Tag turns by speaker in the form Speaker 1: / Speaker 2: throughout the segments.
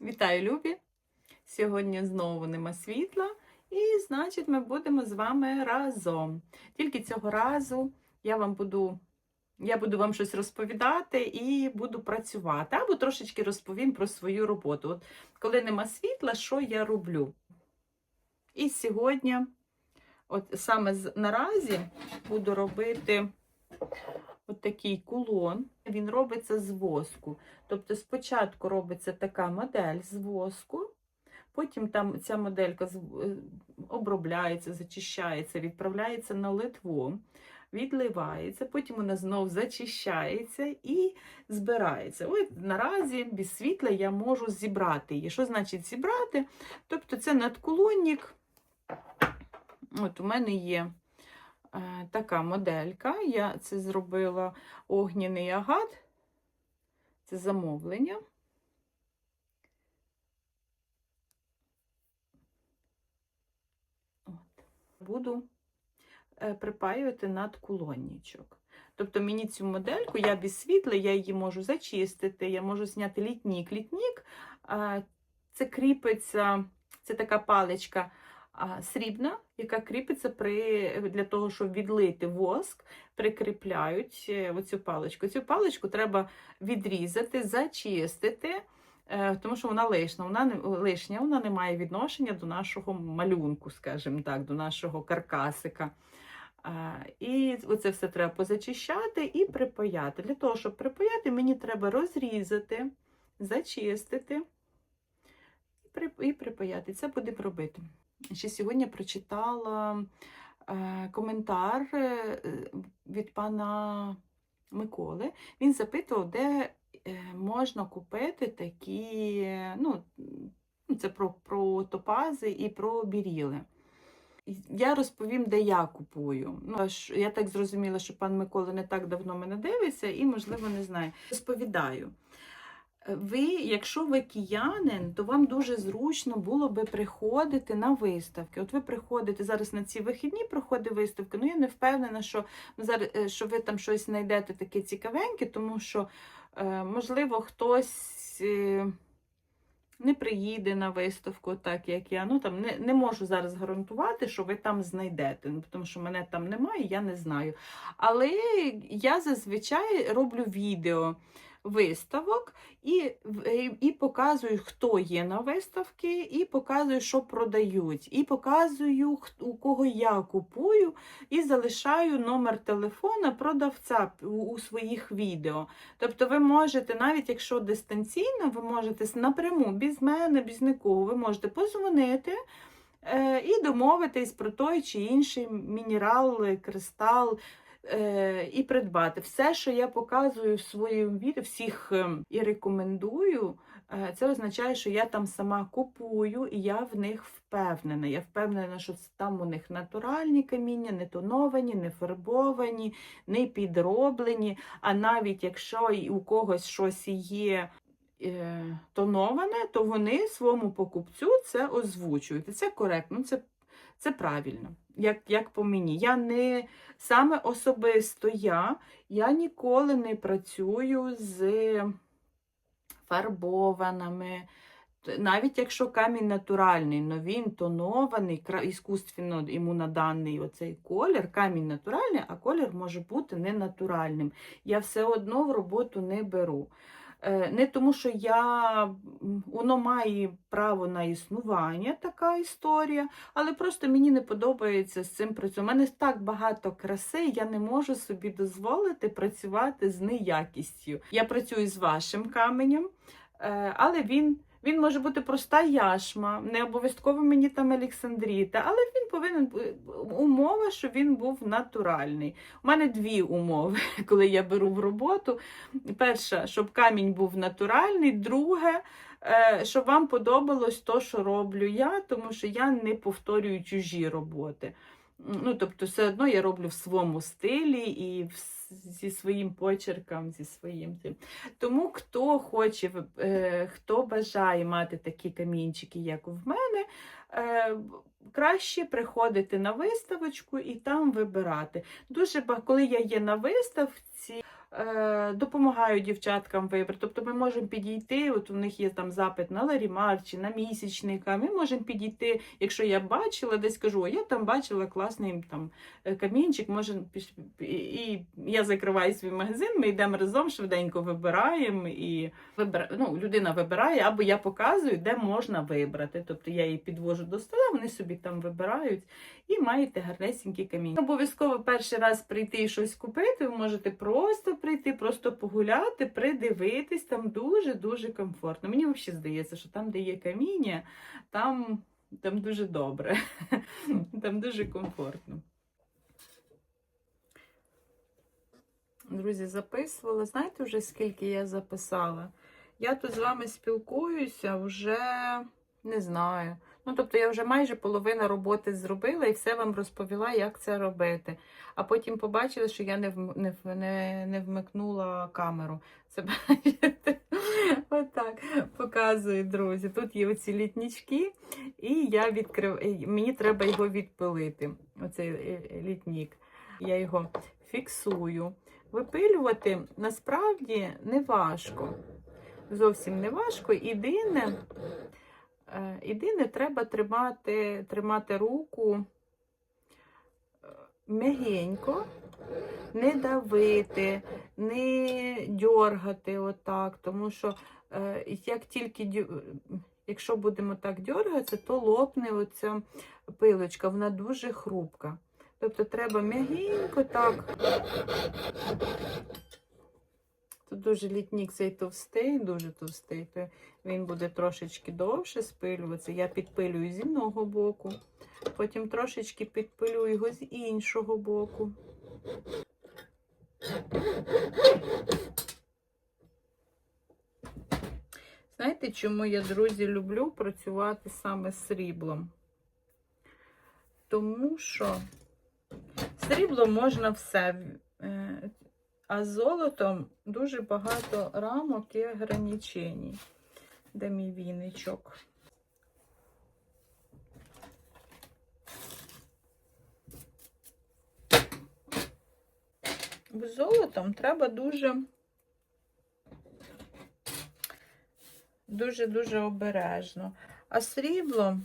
Speaker 1: Вітаю, любі! Сьогодні знову нема світла, і значить, ми будемо з вами разом. Тільки цього разу я вам буду, я буду вам щось розповідати і буду працювати, або трошечки розповім про свою роботу. От коли нема світла, що я роблю? І сьогодні, от саме наразі, буду робити от такий кулон. Він робиться з воску. Тобто спочатку робиться така модель з воску, потім там ця моделька е, обробляється, зачищається, відправляється на литву, відливається, потім вона знов зачищається і збирається. Ось наразі без світла я можу зібрати її. Що значить зібрати? Тобто це надколонник. От у мене є така моделька. Я це зробила огняний агат. Це замовлення. От. Буду е, припаювати над кулонничок. Тобто мені цю модельку, я без світла, я її можу зачистити, я можу зняти літнік. Літнік це кріпиться, це така паличка срібна, яка кріпиться при, для того, щоб відлити воск, прикріпляють е, оцю паличку. Цю паличку треба відрізати, зачистити, е, тому що вона лишня, вона не лишня, вона не має відношення до нашого малюнку, скажімо так, до нашого каркасика. І оце все треба позачищати і припаяти. Для того, щоб припаяти, мені треба розрізати, зачистити і припаяти. Це будемо робити. Ще сьогодні прочитала е, коментар е, від пана Миколи. Він запитував, де е, можна купити такі, ну, це про, про топази і про біріли. Я розповім, де я купую. Ну, я так зрозуміла, що пан Микола не так давно мене дивиться і, можливо, не знає. Розповідаю. Ви, якщо ви киянин, то вам дуже зручно було би приходити на виставки. От ви приходите зараз на ці вихідні, проходить виставки. Ну я не впевнена, що ну, зараз е, що ви там щось знайдете таке цікавеньке, тому що, е, можливо, хтось. е, не приїде на виставку, так як я. Ну там не, не можу зараз гарантувати, що ви там знайдете, ну, тому що мене там немає, я не знаю. Але я зазвичай роблю відео виставок і, і показую, хто є на виставці, і показую, що продають, і показую, у кого я купую, і залишаю номер телефона продавця у, своїх відео. Тобто ви можете, навіть якщо дистанційно, ви можете напряму, без мене, без нікого, ви можете позвонити е, і домовитись про той чи інший мінерал, е, кристал. Е, І придбати все, що я показую в своєму відео, всіх ем, і рекомендую. е, Це означає, що я там сама купую, і я в них впевнена. Я впевнена, що там у них натуральні каміння, не тоновані, не фарбовані, не підроблені. А навіть якщо і у когось щось є е, тоноване, то вони своєму покупцю це озвучують. І це коректно, це, це правильно, як, як по мені. Я не саме особисто я, я ніколи не працюю з фарбованими. Навіть якщо камінь натуральний, але він тонований, іскусственно йому наданий оцей колір, камінь натуральний, а колір може бути ненатуральним. Я все одно в роботу не беру. Е, Не тому, що я воно має право на існування, така історія, але просто мені не подобається з цим працювати. У мене так багато краси, я не можу собі дозволити працювати з неякістю. Я працюю з вашим каменем, е, але він. Він може бути проста яшма, не обов'язково мені там Олександріта, але він повинен умова, що він був натуральний. У мене дві умови, коли я беру в роботу. Перша, щоб камінь був натуральний, друге, е, щоб вам подобалось то, що роблю я, тому що я не повторюю чужі роботи. Ну, тобто, все одно я роблю в своєму стилі і в- зі своїм почерком, зі своїм. Тому хто хоче, е, хто бажає мати такі камінчики, як в мене, е, краще приходити на виставочку і там вибирати. Дуже коли я є на виставці, допомагаю дівчаткам вибрати. Тобто ми можемо підійти, от у них є там запит на Ларімар чи на місячника. Ми можемо підійти, якщо я бачила, десь кажу, «О, я там бачила класний там е, камінчик, може, і я закриваю свій магазин, ми йдемо разом, швиденько вибираємо і вибира... ну, людина вибирає, або я показую, де можна вибрати. Тобто я її підвожу до стола, вони собі там вибирають і маєте гарнесенькі камінь. Обов'язково перший раз прийти і щось купити, ви можете просто прийти, просто погуляти, придивитись, там дуже-дуже комфортно. Мені взагалі здається, що там, де є каміння, там, там дуже добре, там дуже комфортно. Друзі, записувала. Знаєте вже скільки я записала? Я тут з вами спілкуюся вже не знаю. Ну, тобто я вже майже половина роботи зробила і все вам розповіла, як це робити. А потім побачила, що я не не, не, не вмикнула камеру. Це бачите? Отак показую, друзі. Тут є оці літнічки, і я відкрив... мені треба його відпилити. Оцей е, е, літнік. Я його фіксую. Випилювати насправді не важко. Зовсім не важко. Єдине, єдине треба тримати, тримати руку е, м'ягенько, не давити, не дьоргати отак, тому що е, як тільки якщо будемо так дьоргатися, то лопне оця пилочка, вона дуже хрупка. Тобто треба м'ягенько так. Тут дуже літнік цей товстий, дуже товстий, то він буде трошечки довше спилюватися. Я підпилюю з одного боку, потім трошечки підпилю його з іншого боку. Знаєте, чому я, друзі, люблю працювати саме з сріблом? Тому що сріблом можна все. А з золотом дуже багато рамок і ограничень. Де мій віничок? З золотом треба дуже дуже-дуже обережно. А срібло,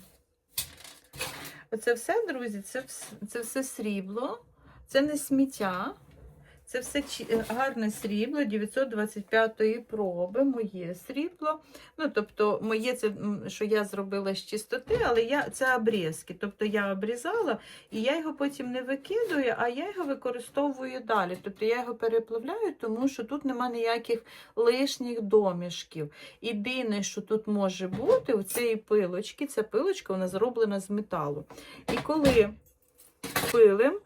Speaker 1: оце все, друзі, це, це все срібло, це не сміття. Це все е, гарне срібло 925 проби, моє срібло. Ну, тобто, моє це, що я зробила з чистоти, але я, це обрізки. Тобто я обрізала і я його потім не викидую, а я його використовую далі. Тобто я його переплавляю, тому що тут нема ніяких лишніх домішків. Єдине, що тут може бути, у цієї пилочки, ця пилочка вона зроблена з металу. І коли пилим,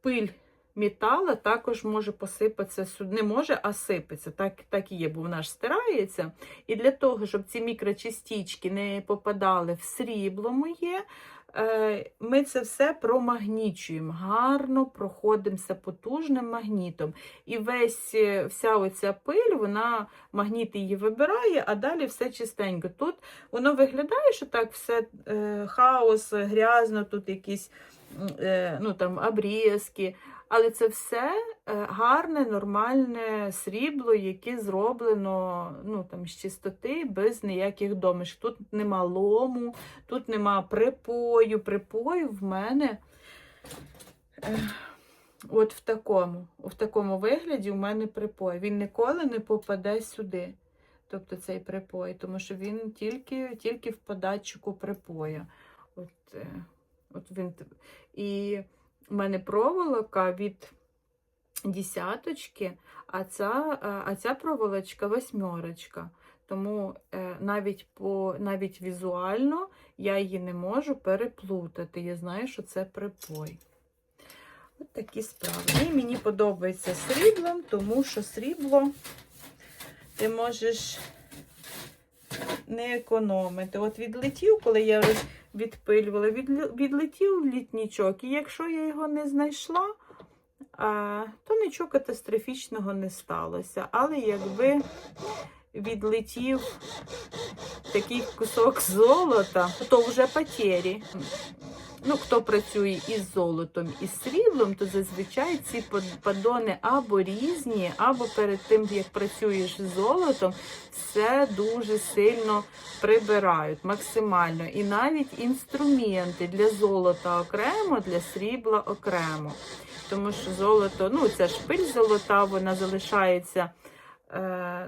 Speaker 1: пиль метала також може посипатися сюди. Не може, а сипеться. Так, так і є, бо вона ж стирається. І для того, щоб ці мікрочастички не попадали в срібло моє, е, ми це все промагнічуємо. Гарно проходимося потужним магнітом. І весь, е, вся оця пиль, вона магніт її вибирає, а далі все чистенько. Тут воно виглядає, що так все е, хаос, грязно, тут якісь ну, там, обрізки. Але це все е, гарне, нормальне срібло, яке зроблено ну, там, з чистоти, без ніяких домішок. Тут нема лому, тут нема припою. Припою в мене е, от в такому, в такому вигляді у мене припой. Він ніколи не попаде сюди. Тобто цей припой, тому що він тільки, тільки в податчику припоя. От, е, от він, і у мене проволока від десяточки, а ця, е, а ця проволочка восьмерочка. Тому е, навіть, по, навіть візуально я її не можу переплутати. Я знаю, що це припой. От такі справи. І мені подобається сріблом, тому що срібло ти можеш не економити. От відлетів, коли я відпилювала, відлетів літнічок, і якщо я його не знайшла, то нічого катастрофічного не сталося. Але якби відлетів такий кусок золота, то вже потері. Ну, хто працює із золотом і сріблом, то зазвичай ці падони або різні, або перед тим, як працюєш з золотом, все дуже сильно прибирають максимально. І навіть інструменти для золота окремо, для срібла окремо. Тому що золото, ну, ця шпиль золота, вона залишається е,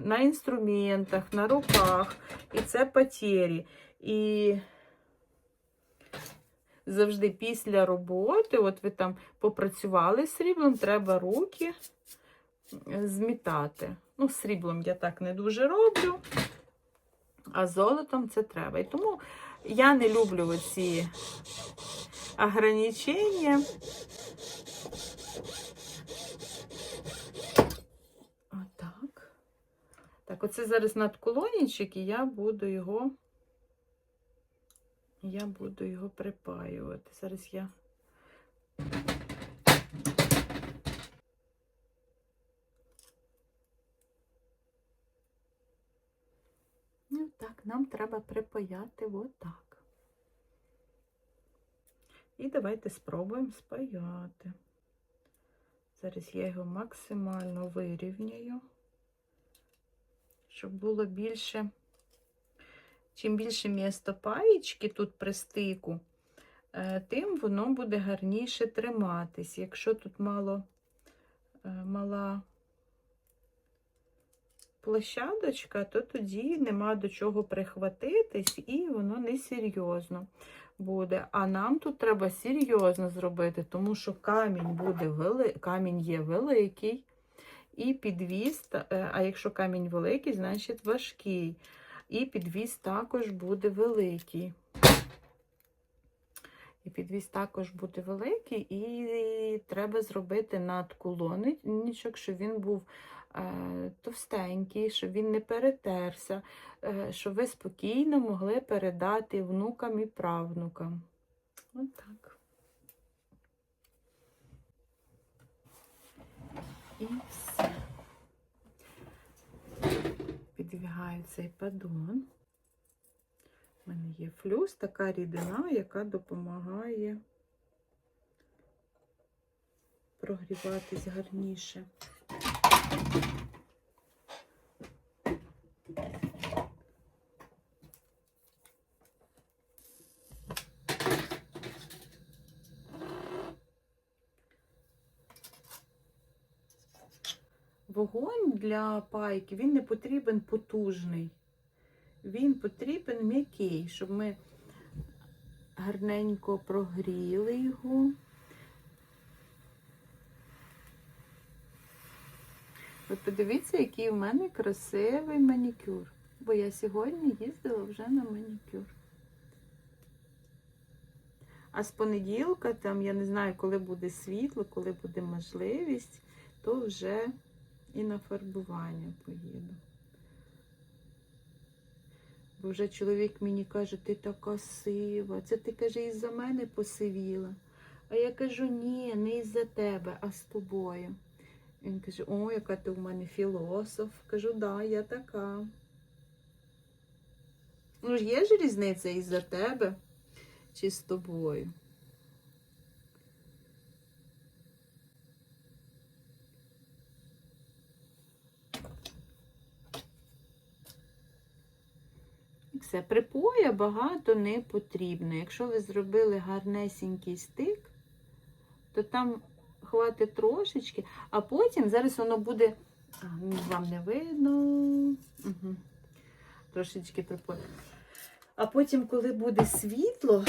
Speaker 1: на інструментах, на руках, і це потері. І завжди після роботи, от ви там попрацювали сріблом, треба руки е, змітати. Ну, сріблом я так не дуже роблю, а золотом це треба. І тому я не люблю оці ограничення. Отак. Так, оце зараз надколонічик, і я буду його. Я буду його припаювати. Зараз я. Ну так, нам треба припаяти отак. І давайте спробуємо спаяти. Зараз я його максимально вирівняю, щоб було більше. Чим більше місто паєчки тут при стику, е, тим воно буде гарніше триматись. Якщо тут мало е, мала площадочка, то тоді нема до чого прихватитись, і воно несерйозно буде. А нам тут треба серйозно зробити, тому що камінь буде вели... камінь є великий, і підвіз, е, а якщо камінь великий, значить важкий. І підвіз також буде великий. І підвіз також буде великий, і треба зробити надколонничок, щоб він був е, товстенький, щоб він не перетерся, е, щоб ви спокійно могли передати внукам і правнукам. Отак. І все. Підвігаю цей падон. У мене є флюс, така рідина, яка допомагає прогріватись гарніше. Вогонь для пайки він не потрібен потужний. Він потрібен м'який, щоб ми гарненько прогріли його. Ви подивіться, який в мене красивий манікюр. Бо я сьогодні їздила вже на манікюр. А з понеділка, там, я не знаю, коли буде світло, коли буде можливість, то вже і на фарбування поїду. Бо вже чоловік мені каже, ти така сива. Це ти каже, із-за мене посивіла. А я кажу, ні, не із-за тебе, а з тобою. Він каже, о, яка ти у мене філософ. Кажу, да, я така. Ну є ж різниця із-за тебе чи з тобою. Все, припоя багато не потрібно. Якщо ви зробили гарнесенький стик, то там хватить трошечки, а потім зараз воно буде. А, ну, вам не видно. Угу. Трошечки припоя. А потім, коли буде світло,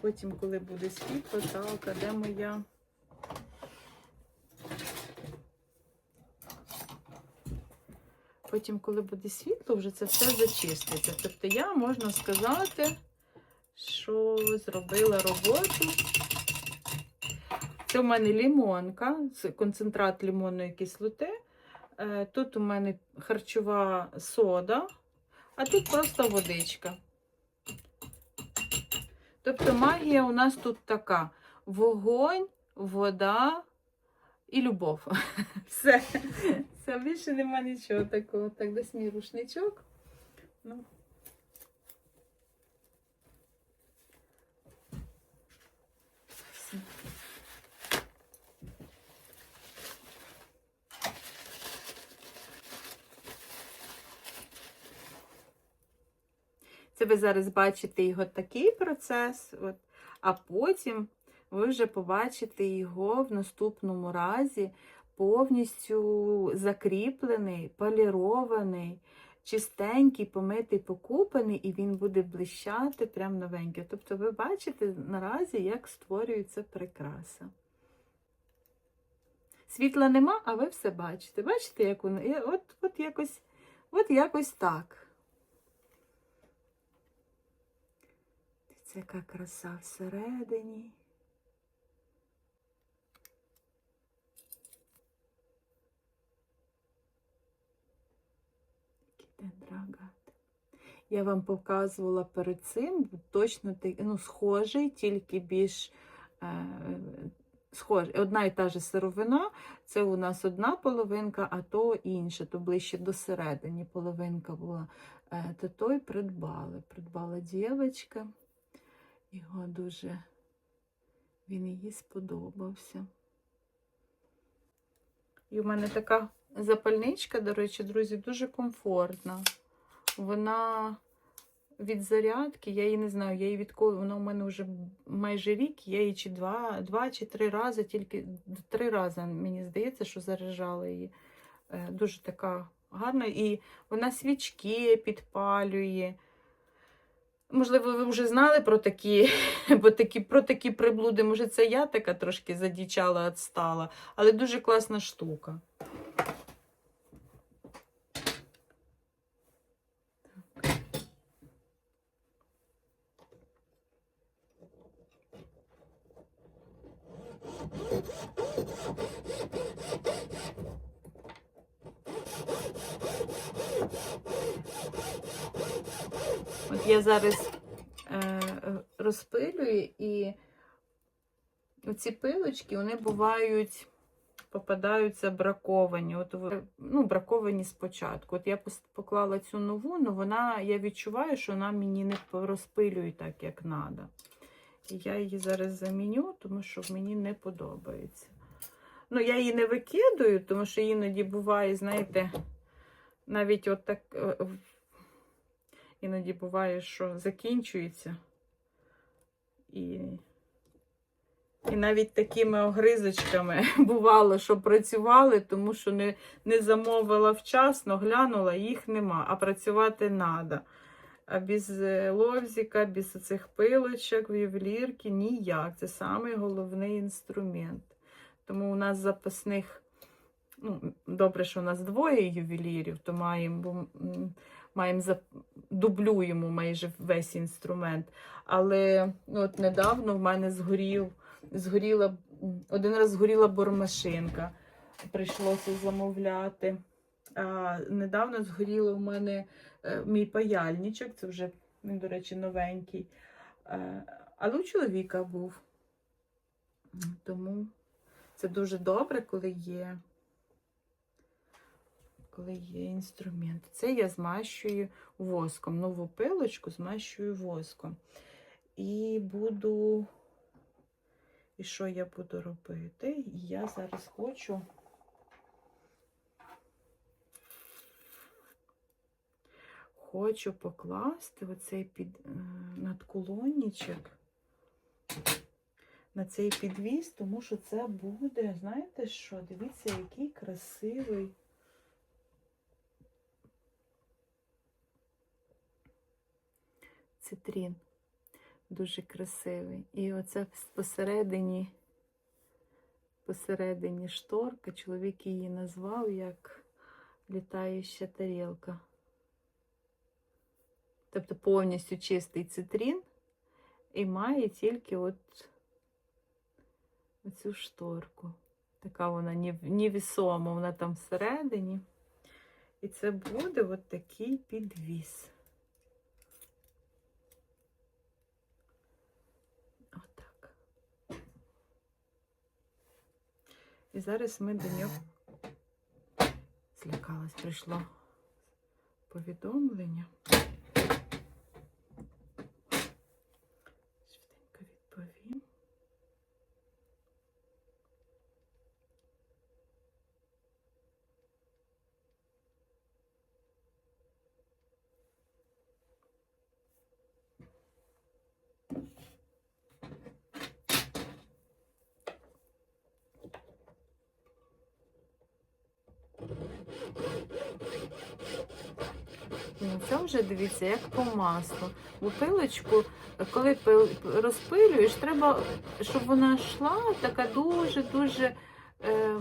Speaker 1: потім, коли буде світло, так, а де моя? Потім, коли буде світло, вже це все зачиститься. Тобто я, можна сказати, що зробила роботу. Це у мене лімонка, концентрат лимонної кислоти. Е, Тут у мене харчова сода, а тут просто водичка. Тобто магія у нас тут така: вогонь, вода і любов. Все все, більше нема нічого такого. Так, десь мій рушничок. Ну. Все. Це ви зараз бачите його такий процес, от, а потім ви вже побачите його в наступному разі повністю закріплений, полірований, чистенький, помитий, покупаний, і він буде блищати прям новенький. Тобто ви бачите наразі, як створюється прикраса. Світла нема, а ви все бачите. Бачите, як воно? От, от, якось, от якось так. Це яка краса всередині. Кітендрагат. Я вам показувала перед цим точно ну, схожий, тільки більш е, схожий. Одна і та же сировина, це у нас одна половинка, а то інша, то ближче до середини половинка була. Е, то той придбали. Придбала дівчинка. Його дуже він їй сподобався. І в мене така запальничка, до речі, друзі, дуже комфортна. Вона від зарядки, я її не знаю, я її відколи, вона у мене вже майже рік, я її чи два, два чи три рази, тільки три рази, мені здається, що заряджала її. Е, Дуже така гарна. І вона свічки підпалює. Можливо, ви вже знали про такі, бо такі, про такі приблуди. Може, це я така трошки задічала, відстала, але дуже класна штука. От я зараз е, е, розпилюю, і ці пилочки вони бувають, попадаються браковані. От, ну, браковані спочатку. От я поклала цю нову, але вона, я відчуваю, що вона мені не розпилює так, як треба. І я її зараз заміню, тому що мені не подобається. Ну, я її не викидаю, тому що іноді буває, знаєте, навіть от так. Іноді буває, що закінчується. І, і навіть такими огризочками бувало, що працювали, тому що не, не замовила вчасно, глянула, їх нема, а працювати треба. А без е, лобзика, без цих пилочок ювелірки ніяк. Це самий головний інструмент. Тому у нас запасних, ну, добре, що у нас двоє ювелірів, то маємо, маємо дублюємо майже весь інструмент. Але ну, от недавно в мене згорів, згоріла, один раз згоріла бормашинка. Прийшлося замовляти. А, недавно згоріло в мене е, мій паяльничок, це вже, він, до речі, новенький. Е, але у чоловіка був. Тому це дуже добре, коли є, коли є інструмент. Це я змащую воском. Нову пилочку змащую воском. І буду. І що я буду робити? Я зараз хочу. Хочу покласти оцей під е, надколонничок на цей підвіз, тому що це буде, знаєте що? Дивіться, який красивий. Цитрін. Дуже красивий. І оце посередині, посередині шторка, чоловік її назвав як літаюча тарілка. Тобто повністю чистий цитрін і має тільки от оцю шторку. Така вона нев- невісома, вона там всередині. І це буде от такий підвіс. Отак. І зараз ми до нього злякалась, прийшло повідомлення. Швиденько відповім. Ну, це вже дивіться, як по маслу. Бо пилочку, коли розпилюєш, треба, щоб вона йшла така дуже-дуже е,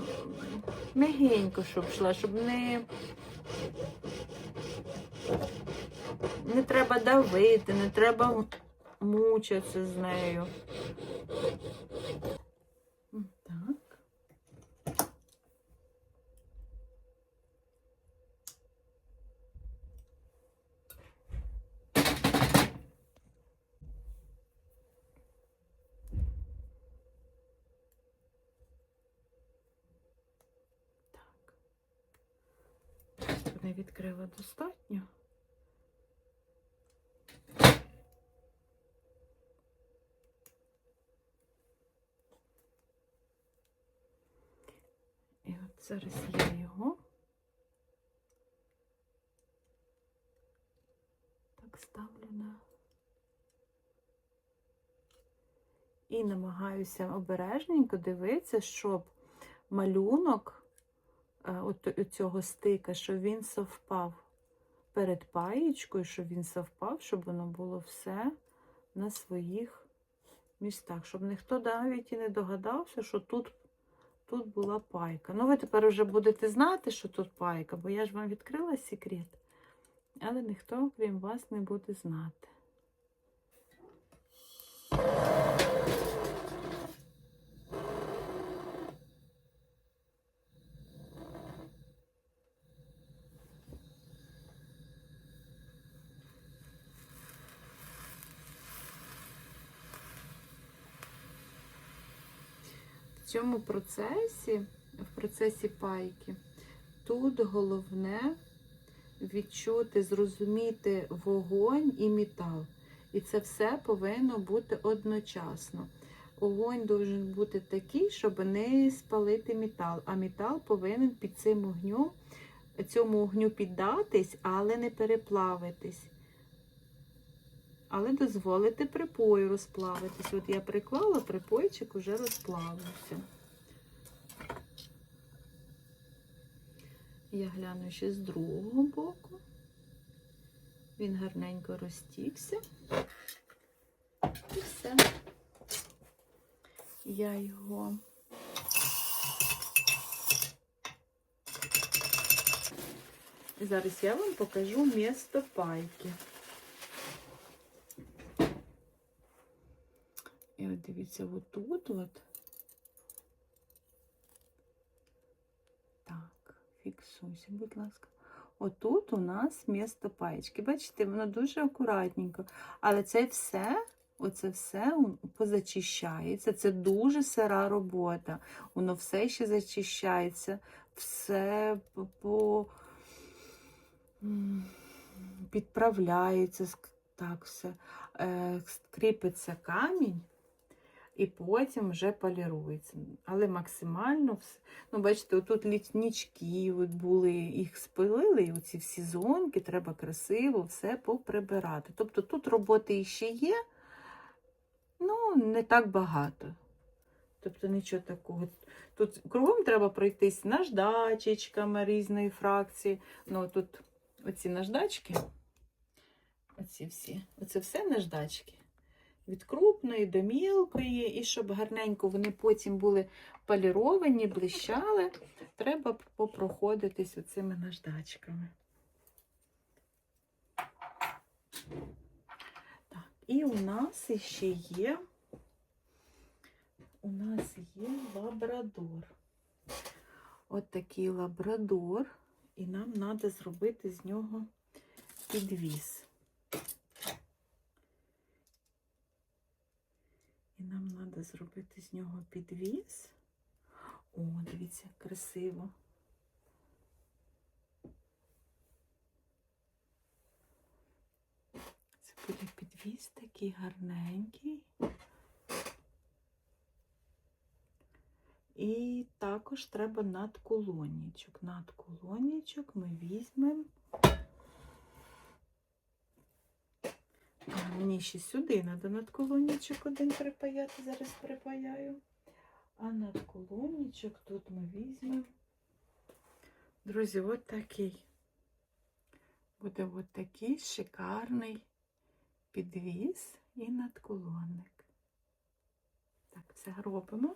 Speaker 1: м'ягенько, щоб йшла, щоб не, не треба давити, не треба мучитися з нею. М, Так. Так. Не відкрила достатньо. І от зараз я його так ставлю на і намагаюся обережненько дивитися, щоб малюнок е, от цього стика, щоб він совпав перед паєчкою, щоб він совпав, щоб воно було все на своїх містах, щоб ніхто навіть і не догадався, що тут тут була пайка. Ну, ви тепер вже будете знати, що тут пайка, бо я ж вам відкрила секрет. Але ніхто, крім вас, не буде знати. В цьому процесі, в процесі пайки, тут головне відчути, зрозуміти вогонь і метал. І це все повинно бути одночасно. Огонь повинен бути такий, щоб не спалити метал, а метал повинен під цим огнем, цьому огню піддатись, але не переплавитись. Але дозволити припою розплавитись. От я приклала, припойчик уже розплавився. Я гляну ще з другого боку. Він гарненько розтікся. І все. Я його зараз я вам покажу місто пайки. І от дивіться, отут от. Так, фіксуйся, будь ласка. Отут у нас місто паєчки. Бачите, воно дуже акуратненько. Але це все, оце все позачищається. Це дуже сира робота. Воно все ще зачищається, все по підправляється, так все. Е, Скріпиться камінь і потім вже полірується. Але максимально все. Ну, бачите, тут літнічки були, їх спилили, і оці всі зонки, треба красиво все поприбирати. Тобто тут роботи ще є, ну, не так багато. Тобто нічого такого. Тут кругом треба пройтись наждачечками різної фракції. Ну, тут оці наждачки, оці всі, оце все наждачки від крупної до мілкої, і щоб гарненько вони потім були поліровані, блищали, треба попроходитись оцими наждачками. Так, і у нас ще є, у нас є лабрадор. От такий лабрадор, і нам треба зробити з нього підвіз. Нам треба зробити з нього підвіз. О, дивіться, красиво. Це буде підвіз такий гарненький. І також треба надколонничок. Надколонничок ми візьмемо. Мені ще сюди треба надколонничок один припаяти, зараз припаяю. А надколонничок тут ми візьмемо. Друзі, от такий. буде от такий шикарний підвіз і надколонник. Так, все робимо.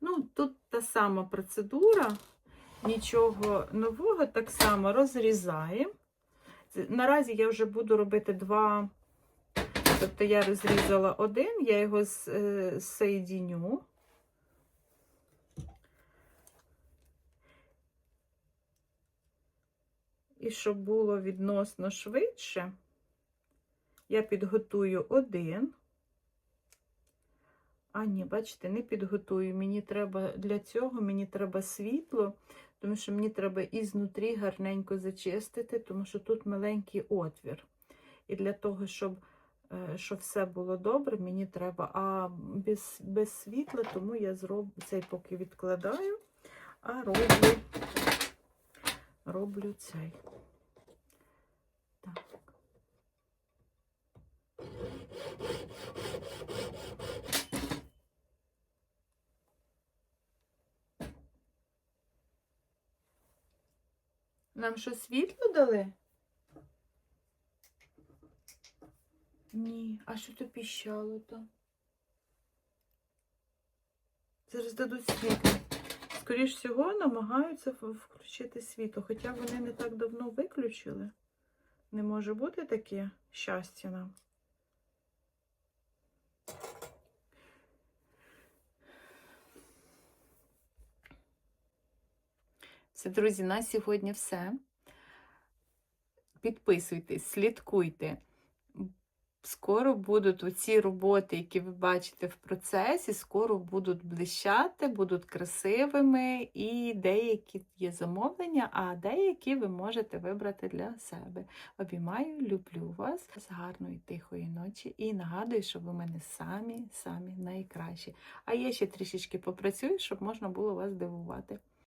Speaker 1: Ну, тут та сама процедура, нічого нового, так само розрізаємо. Наразі я вже буду робити два, тобто я розрізала один, я його е, соєдіню. І щоб було відносно швидше, я підготую один. А, ні, бачите, не підготую. Мені треба для цього мені треба світло, тому що мені треба ізнутрі гарненько зачистити, тому що тут маленький отвір. І для того, щоб, е, щоб все було добре, мені треба. А без, без світла, тому я зроблю цей поки відкладаю, а роблю, роблю цей. Нам що світло дали? Ні, а що то піщало там? Зараз дадуть світло. Скоріш всього, намагаються включити світло, хоча вони не так давно виключили. Не може бути таке щастя нам. Все, друзі, на сьогодні все. Підписуйтесь, слідкуйте. Скоро будуть оці роботи, які ви бачите в процесі, скоро будуть блищати, будуть красивими, і деякі є замовлення, а деякі ви можете вибрати для себе. Обіймаю, люблю вас. З гарної тихої ночі і нагадую, що ви мене самі самі найкращі. А я ще трішечки попрацюю, щоб можна було вас дивувати.